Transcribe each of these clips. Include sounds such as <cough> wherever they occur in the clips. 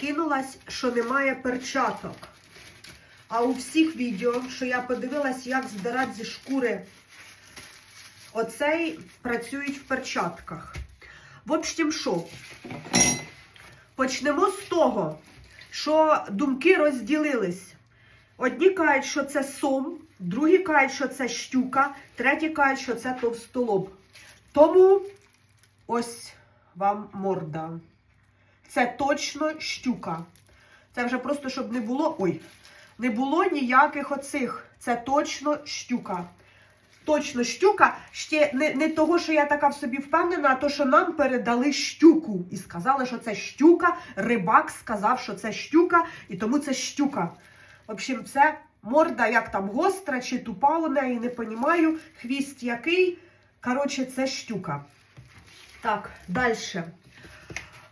кинулась, що немає перчаток. А у всіх відео, що я подивилась, як здирати зі шкури оцей, працюють в перчатках. В общем, що? Почнемо з того, що думки розділились. Одні кажуть, що це сом, другі кажуть, що це щука, треті кажуть, що це товстолоб. Тому ось вам морда. Це точно щука. Це вже просто, щоб не було. Ой, не було ніяких оцих. Це точно щука. Точно щука. Ще не, не того, що я така в собі впевнена, а то, що нам передали щуку. І сказали, що це щука. Рибак сказав, що це щука, і тому це щука. В общем, це морда, як там гостра чи тупа у неї, не понімаю. Хвіст який. Коротше, це щука. Так, далі.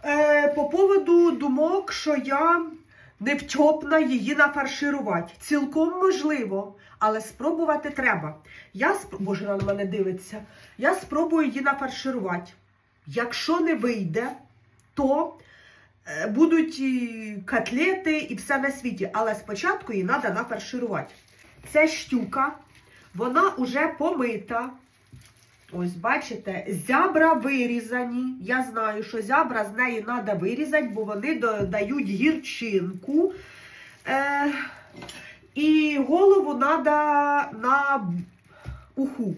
Е, по поводу думок, що я не втьопна її нафарширувати. Цілком можливо, але спробувати треба. Я спр... Боже, вона на мене дивиться. Я спробую її нафарширувати. Якщо не вийде, то е, будуть і котлети і все на світі. Але спочатку її треба нафарширувати. Це щука, вона вже помита. Ось, бачите, зябра вирізані. Я знаю, що зябра з неї треба вирізати, бо вони додають гірчинку. Е, і голову треба на уху.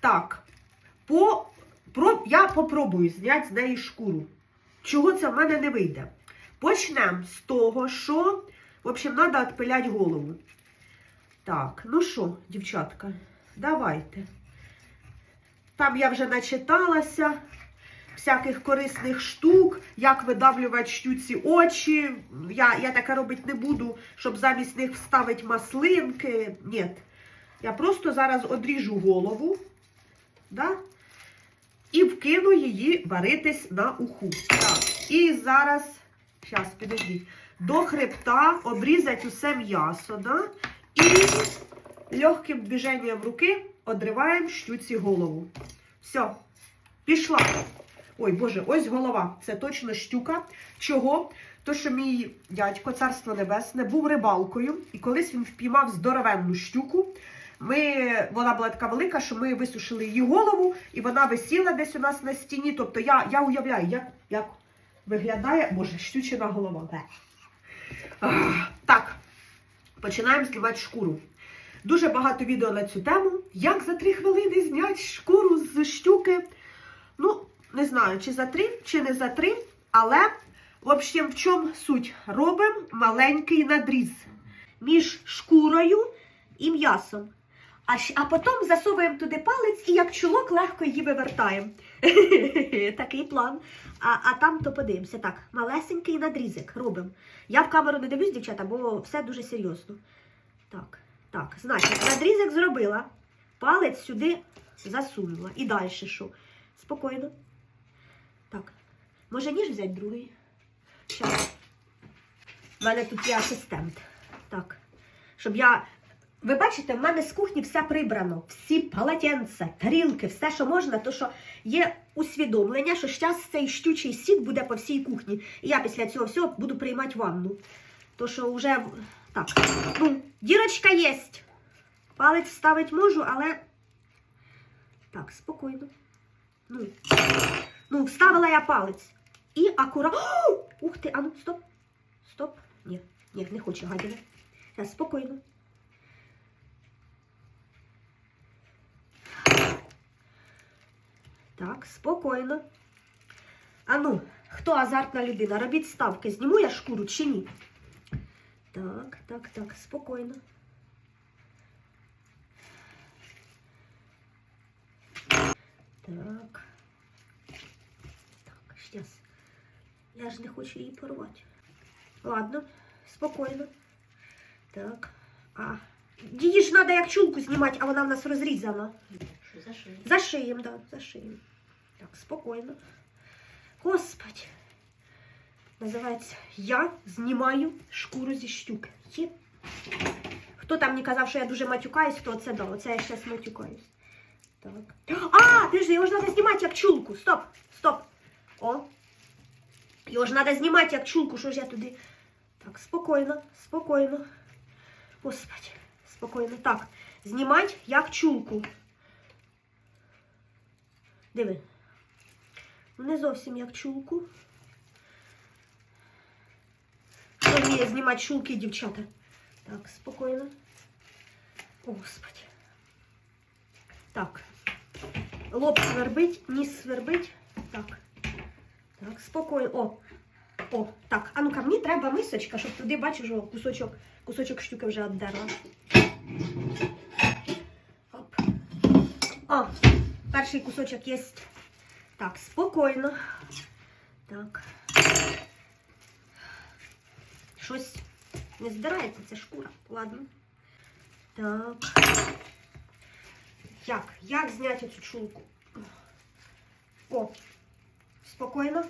Так, по, про, я попробую зняти з неї шкуру. Чого це в мене не вийде? Почнемо з того, що, в общем, треба відпиляти голову. Так, ну що, дівчатка, давайте. Там я вже начиталася всяких корисних штук, як видавлювати щуці очі. Я, я таке робити не буду, щоб замість них вставити маслинки. Ні. Я просто зараз одріжу голову да? і вкину її варитись на уху. Так. І зараз, зараз, підождіть, до хребта обрізати усе м'ясо. Да? І легким движенням руки одриваємо щуці голову. Все, пішла. Ой, Боже, ось голова. Це точно щука. Чого? То, що мій дядько, царство небесне, був рибалкою, і колись він впіймав здоровенну щуку. Ми, вона була така велика, що ми висушили її голову, і вона висіла десь у нас на стіні. Тобто я, я уявляю, як, як виглядає, боже, щучина голова. Ах, Так, починаємо знімати шкуру. Дуже багато відео на цю тему. Як за три хвилини зняти шкуру з щуки. Ну, не знаю, чи за три, чи не за три. Але, в общем, в чому суть? Робимо маленький надріз між шкурою і м'ясом. А, а потім засовуємо туди палець і як чулок легко її вивертаємо. <laughs> Такий план. А, а там то подивимося. Так, малесенький надрізик робимо. Я в камеру не дивлюсь, дівчата, бо все дуже серйозно. Так. Так, значить, надрізок зробила, палець сюди засунула. І далі що? Спокійно. Так. Може ніж взяти другий? Щас. У мене тут є асистент. Так. Щоб я. Ви бачите, в мене з кухні все прибрано. Всі полотенця, тарілки, все, що можна, то що є усвідомлення, що зараз цей щучий сік буде по всій кухні. І я після цього всього буду приймати ванну. То що вже. Так. Ну, дірочка є. Палець вставити можу, але. Так, спокійно. Ну, ну вставила я палець. І акуратно. Ух ти, а ну, стоп. Стоп. Ні, ні, не хочу гадіна. Зараз, спокійно. Так, спокійно. А ну, хто азартна людина? Робіть ставки. Зніму я шкуру чи ні? Так, так, так, спокійно. Так. Так, сейчас. Я ж не хочу її порвати. Ладно, спокійно. Так. А. Її ж треба як чулку знімати, а вона в нас розрізана. Що за що? Зашиємо, да, зашиємо. Так, спокійно. Господи. Називається Я знімаю шкуру зі щуки. Хто там не казав, що я дуже матюкаюсь, то це да, оце я зараз матюкаюсь. Так. А, подожди, його ж треба знімати як чулку. Стоп, стоп. О. Його ж треба знімати як чулку, що ж я туди. Так, спокійно, спокійно. Господи, спокійно. Так, знімати як чулку. Диви. Не зовсім як чулку. Хто вміє знімати чулки, дівчата? Так, спокійно. Господи. Так. Лоб свербить, ніс свербить. Так. Так, спокійно. О. О, так. А ну-ка, мені треба мисочка, щоб туди, бачиш, о, кусочок, кусочок штуки вже віддерла. Оп. О, перший кусочок є. Так, спокійно. Так. Щось не здирається, це шкура. Ладно. Так. Як? Як зняти цю чулку? О, спокійно.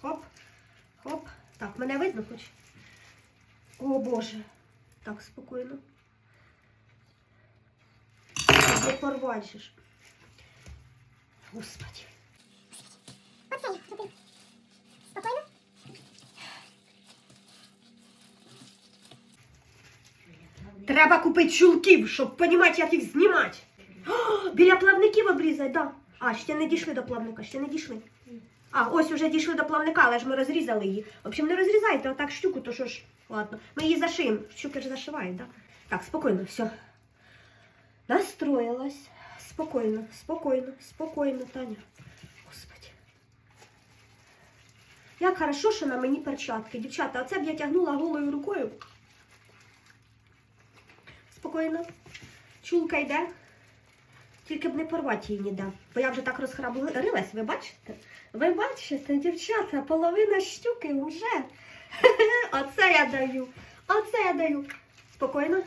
Хоп. Хоп. Так, мене видно хоч? О Боже. Так, спокійно. Не порвать. Господи. Оцей, туди. Спокійно? Треба купити чулків, щоб розуміти, як їх знімати. О, біля плавників обрізай, да. А, ще не дійшли до плавника, ще не дійшли. А, ось уже дійшли до плавника, але ж ми розрізали її. В общем, не розрізайте отак щуку, то що ж, ладно. Ми її зашиємо. Щуки ж зашивають, да? Так, спокійно, все. Настроїлась. Спокійно, спокійно, спокійно, Таня. Господи. Як хорошо, що на мені перчатки. Дівчата, оце б я тягнула голою рукою. Спокійно. Чулка йде. Тільки б не порвати її ніде. Бо я вже так розхрабрилась, ви бачите? Ви бачите, дівчата, половина щуки вже. <laughs> Оце я даю. Оце я даю. Спокійно.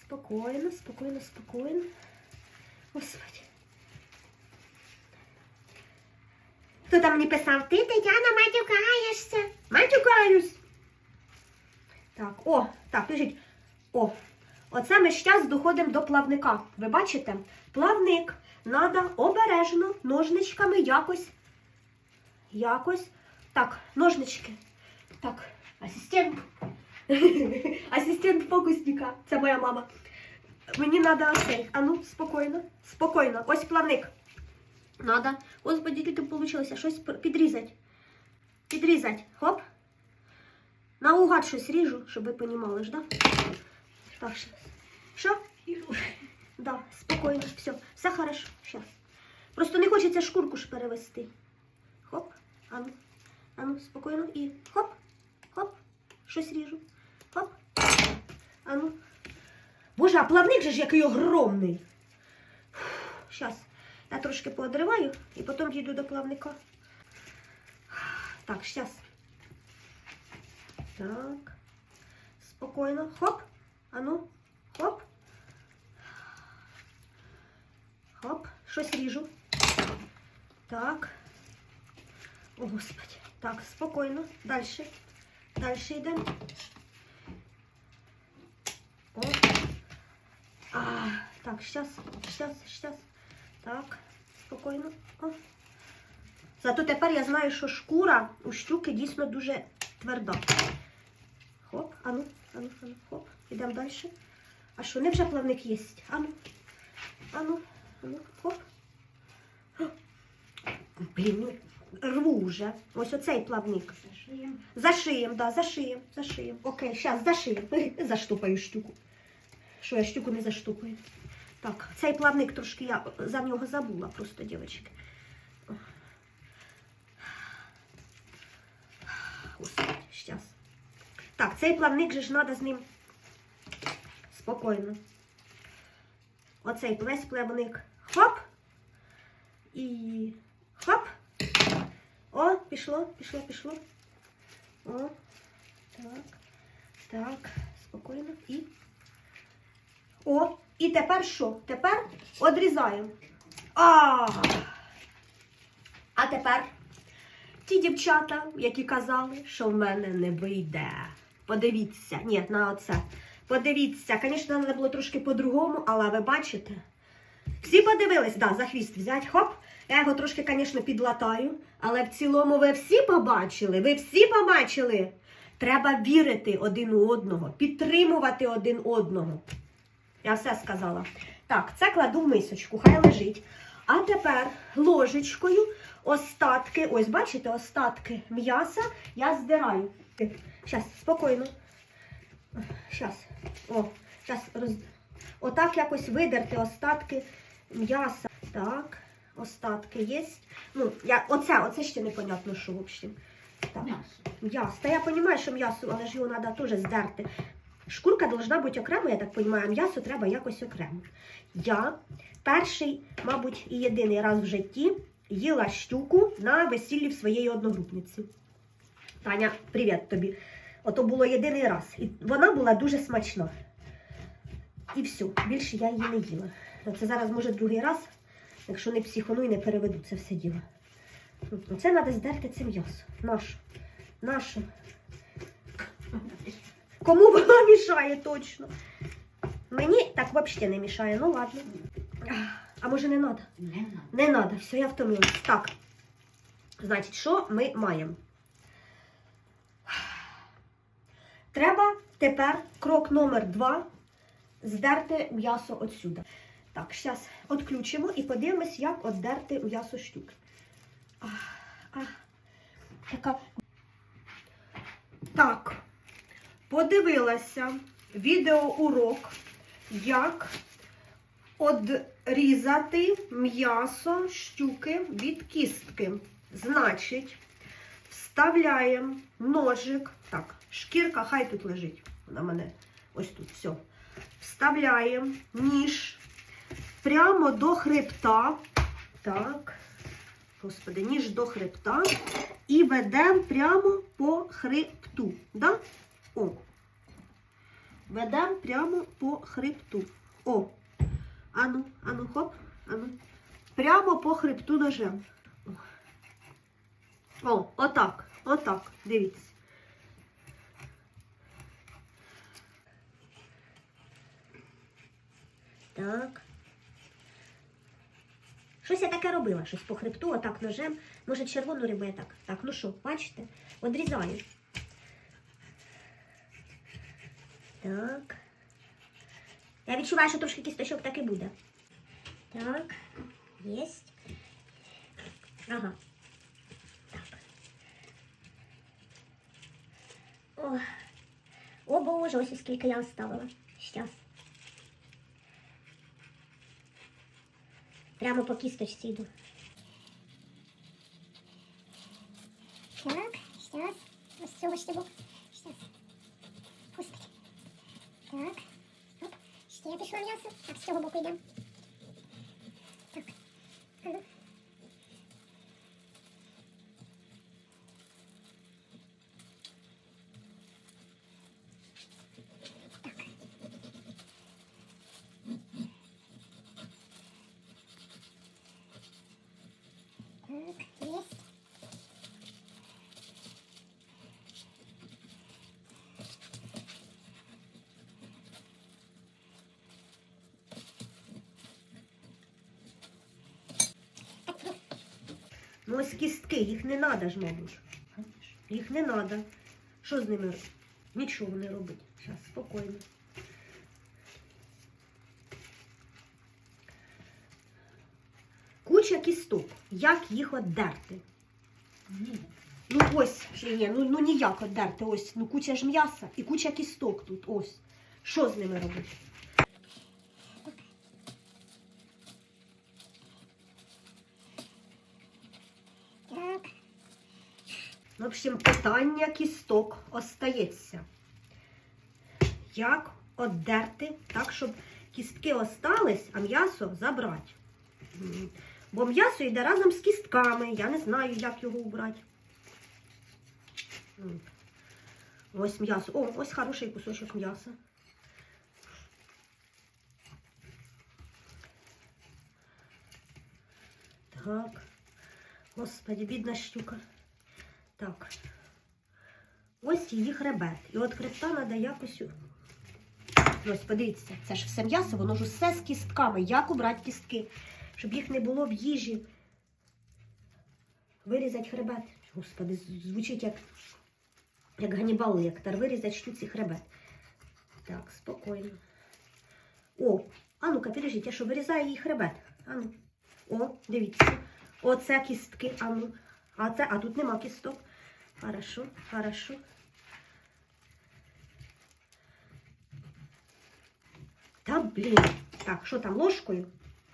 Спокійно, спокійно, спокійно. Господи. Хто там мені писав? Ти, Тетяна, матюкаєшся. Матюкаюсь. Так, о, так, лежить. О, оце ми зараз доходимо до плавника. Ви бачите? Плавник треба обережно ножничками якось. Якось. Так, ножнички. Так, асистент. <laughs> Асистент фокусника. Це моя мама. Мені треба оцей. А ну, спокійно, спокійно. Ось плавник. Надо. Господи, тільки вийшло щось підрізати. Підрізати. Хоп. Наугад щось ріжу, щоб ви розуміли, ж, да? Так, щас. Що? Да, спокійно, все. Все хорошо. Щас. Просто не хочеться шкурку ж перевести. Хоп. Ану. Ану, спокійно. І хоп. Хоп. Щось ріжу. Хоп. Ану. Боже, а плавник же ж який огромний. Щас. Я трошки поодриваю і потім дійду до плавника. Так, щас. Так. Спокійно. Хоп. Ану. Хоп. Хоп. Щось ріжу. Так. О, Господи. Так, спокійно. Дальше. Дальше йдемо. О. А, так, щас, щас, щас. Так, спокійно. О. Зато тепер я знаю, що шкура у щуки дійсно дуже тверда. Хоп, ану, ану, ану, хоп. Ідемо далі. А що, не вже плавник є? Ану, ану, ану, хоп. Блін, ну рву вже. Ось оцей плавник. Зашиєм, да, зашиєм, зашиєм. Окей, зараз зашиєм. <laughs> Заштопаю щуку. Що я щуку не заштопаю. Так, цей плавник трошки я за нього забула просто, дівчатки. Господи, щас. Так, цей плавник же ж треба з ним спокійно. Оцей весь плавник. Хоп. І хоп. О, пішло, пішло, пішло. О, так, так, спокійно. І. О, і тепер що? Тепер одрізаємо. А, а тепер ті дівчата, які казали, що в мене не вийде. Подивіться, ні, на оце. Подивіться, звісно, треба було трошки по-другому, але ви бачите. Всі подивились, да, за хвіст взяти, хоп. Я його трошки, звісно, підлатаю, але в цілому ви всі побачили, ви всі побачили. Треба вірити один у одного, підтримувати один одного. Я все сказала. Так, це кладу в мисочку, хай лежить. А тепер ложечкою остатки, ось бачите, остатки м'яса я здираю. Зараз, спокійно. Зараз. О, зараз роз... Отак якось видерти остатки м'яса. Так, остатки є. Ну, я... оце, оце ще непонятно, що, в общем. М'ясо. Та я розумію, що м'ясо, але ж його треба теж здерти. Шкурка должна бути окремо, я так розумію, а м'ясо треба якось окремо. Я перший, мабуть, і єдиний раз в житті їла щуку на весіллі в своєї одногрупниці. Таня, привіт тобі. Ото було єдиний раз. І вона була дуже смачна. І все, більше я її не їла. Це зараз може другий раз, якщо не психону і не переведу це все діло. Ну, Це треба здерти це м'ясо. Наше. Наше. Кому вона мішає точно? Мені так взагалі не мішає. Ну ладно. А може не треба? Не треба, все, я втомилась. Так. Значить, що ми маємо? Треба тепер крок номер два здерти м'ясо отсюди. Так, зараз відключимо і подивимось, як оддерти м'ясо щуки. А, а, така. Так, подивилася відеоурок, як одрізати м'ясо щуки від кістки. Значить, вставляємо ножик. Так, шкірка хай тут лежить. Вона мене ось тут все. Вставляємо ніж прямо до хребта. Так, господи, ніж до хребта. І ведемо прямо по хребту. Да? О. Ведемо прямо по хребту. О. Ану, ану, хоп, ану. Прямо по хребту ножем. О. Отак, отак, дивіться. Так. Щось я таке робила, щось по хребту, отак ножем. Може, червону рибу я так. Так, ну що, бачите? Одрізаю. Так. Я відчуваю, що трошки кісточок так і буде. Так, єсть. Ага. О, О боже, ось скільки я оставила. Щас. Прямо по кісточці йду. Так, сейчас. Ось цього штибу. Сейчас. Господи. Так. Оп. Ще пішло м'ясо. Так, з цього боку йдемо. Так. Ану. Так. Так, есть. Ну ось кістки, їх не треба ж, мабуть. Їх не треба. Що з ними робити? Нічого не робить. Зараз, спокійно. Куча кісток. Як їх оддерти? Ну ось, ні, ну, ну ніяк оддерти. Ось, ну куча ж м'яса і куча кісток тут. Ось. Що з ними робити? Так. В общем, питання кісток остається. Як оддерти так, щоб кістки остались, а м'ясо забрати? Бо м'ясо йде разом з кістками. Я не знаю, як його убрати. Ось м'ясо. О, ось хороший кусочок м'яса. Так. Господи, бідна щука. Так. Ось її хребет. І от хребта треба якось. Ось, подивіться, це ж все м'ясо, воно ж усе з кістками. Як убрати кістки? Щоб їх не було в їжі. Вирізати хребет. Господи, звучить як, як Ганнібал Лектор. Вирізати штуці хребет. Так, спокійно. О, а ну-ка, підождіть, я що, вирізаю їй хребет? А ну. О, дивіться. Оце кістки, а ну. А, це, а тут нема кісток. Хорошо, хорошо. Та блін. Так, що там, ложкою?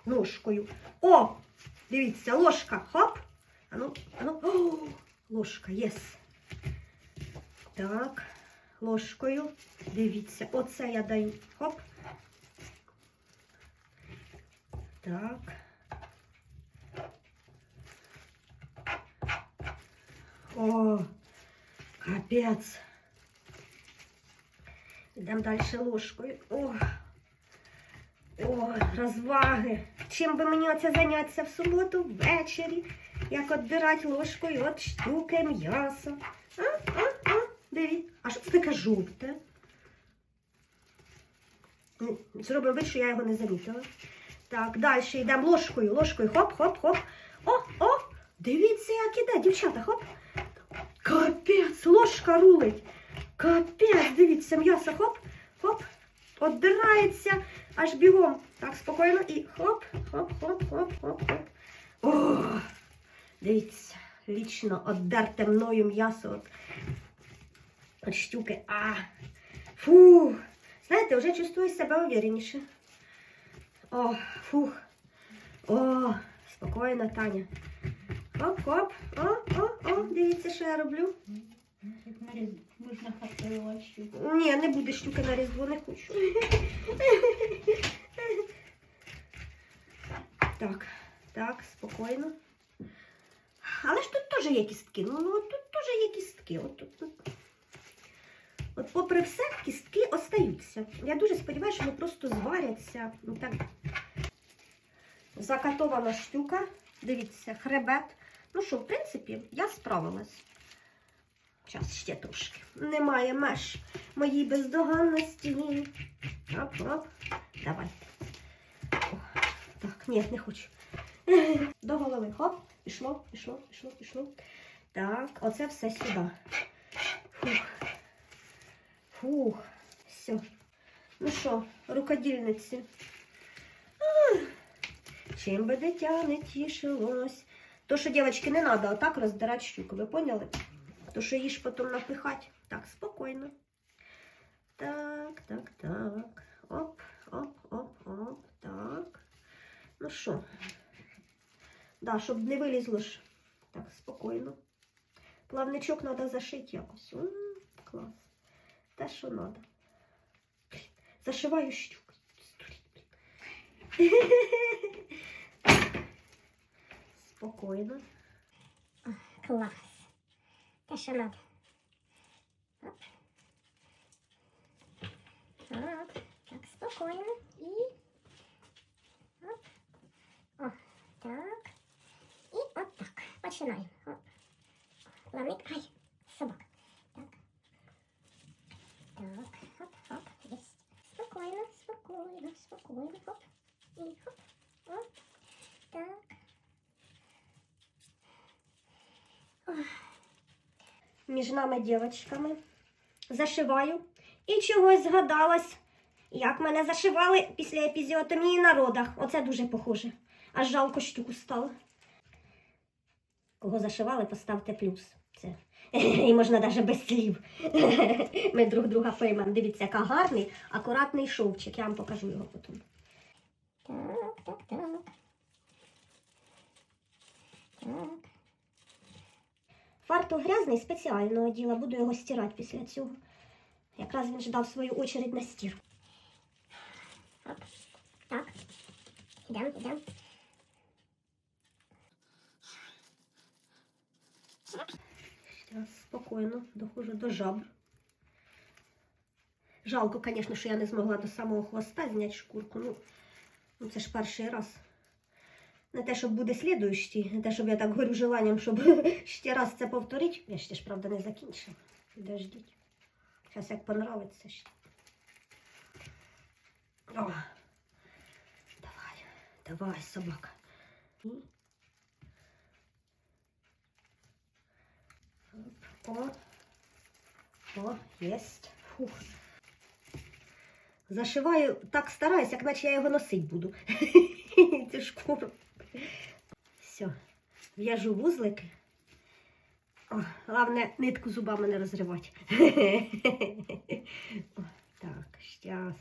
Ложкою. О! Дивіться, ложка. Хоп. А ну, а ну. О, ложка, єс. Так, ложкою. Дивіться, оце я даю. Хоп. Так. О, капець. Йдемо далі ложкою. О, о, розваги. Чим би мені оце зайнятися в суботу ввечері? Як відбирати ложкою от штуки м'яса. А, а, а, дивіться. А що це таке жовте? М, Зробимо вид, що я його не замітила. Так, далі йдемо ложкою, ложкою. Хоп, хоп, хоп. О, о! Дивіться, як іде, дівчата, хоп. Капець, ложка рулить. Капець, дивіться, м'ясо, хоп, хоп. Отдирається аж бігом. Так, спокійно і хоп, хоп, хоп, хоп, хоп, хоп. О, дивіться, лічно отдерте мною м'ясо от, от штуки. А, фу. Знаєте, вже чувствую себе увереніше. О, фух. О, спокійно, Таня. Хоп-хоп. О, о, о, дивіться, що я роблю. Можна хотіла ще. Ні, не буде штуки на різдво, не хочу. Так, так, спокійно. Але ж тут теж є кістки. Ну, ну тут теж є кістки. От, тут, тут. от попри все, кістки остаються. Я дуже сподіваюся, що вони просто зваряться. Ну, так. Закатована штука. Дивіться, хребет. Ну що, в принципі, я справилась. Зараз ще трошки. Немає меж моїй бездоганності. Оп, оп. Давай. О, так, ні, не хочу. До голови. Хоп, пішло, пішло, пішло, пішло. Так, оце все сюди. Фух. Фух. Все. Ну що, рукодільниці. Чим би дитя не тішилось. То, що, дівчатки, не треба отак роздирати щуку, ви поняли? То, що її ж потім напихать. Так, спокійно. Так, так, так. Оп, оп, оп, оп. Так. Ну що? Да, щоб не вилізло ж. Так, спокійно. Плавничок треба зашити якось. М, клас. Те, що треба. Зашиваю щуку. <laughs> Спокійно. Клас. Те, що надо. Оп. Так, так, спокійно. І. Оп. О, так. І от так. Починаємо. Оп. Плавник. Ай, собака. Так. Так, хоп, хоп, єсть. Спокійно, спокійно, спокійно. Хоп. Між нами дівчатками. Зашиваю. І чогось згадалась, як мене зашивали після епізіотомії на родах. Оце дуже похоже. Аж жалко штуку стало. Кого зашивали, поставте плюс. Це. <laughs> І можна навіть без слів. <laughs> Ми друг друга поймемо. Дивіться, яка гарний, акуратний шовчик. Я вам покажу його потім. Так, так, так. Так. Фартух грязний спеціального діла, буду його стирати після цього. Якраз він ждав свою очередь на стір. Оп. Так. Ідем, ідем. Зараз спокійно доходжу до жабр. Жалко, звісно, що я не змогла до самого хвоста зняти шкурку. Ну, ну це ж перший раз. Не те, щоб буде слідуючий, не те, щоб я так горю желанням, щоб <laughs> ще раз це повторити. Я ще ж, правда, не закінчила. Підождіть. Зараз як понравиться ще. О. Давай, давай, собака. О, о, єсть. Фух. Зашиваю, так стараюсь, як наче я його носить буду. <laughs> Цю шкуру. Все. В'яжу вузлики. Головне, нитку зубами не розривати. О, так, щас.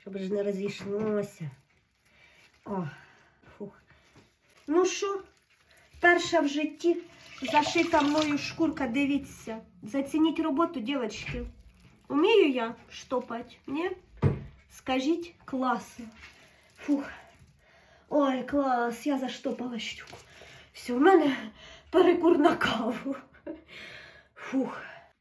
Щоб ж не розійшлося. О, фух. Ну що, перша в житті зашита мною шкурка, дивіться. Зацініть роботу, дівчатки. Умію я штопати? Ні? Скажіть, класно. Фух. Ой, клас, я заштопала щуку. Все, в мене перекур на каву. Фух.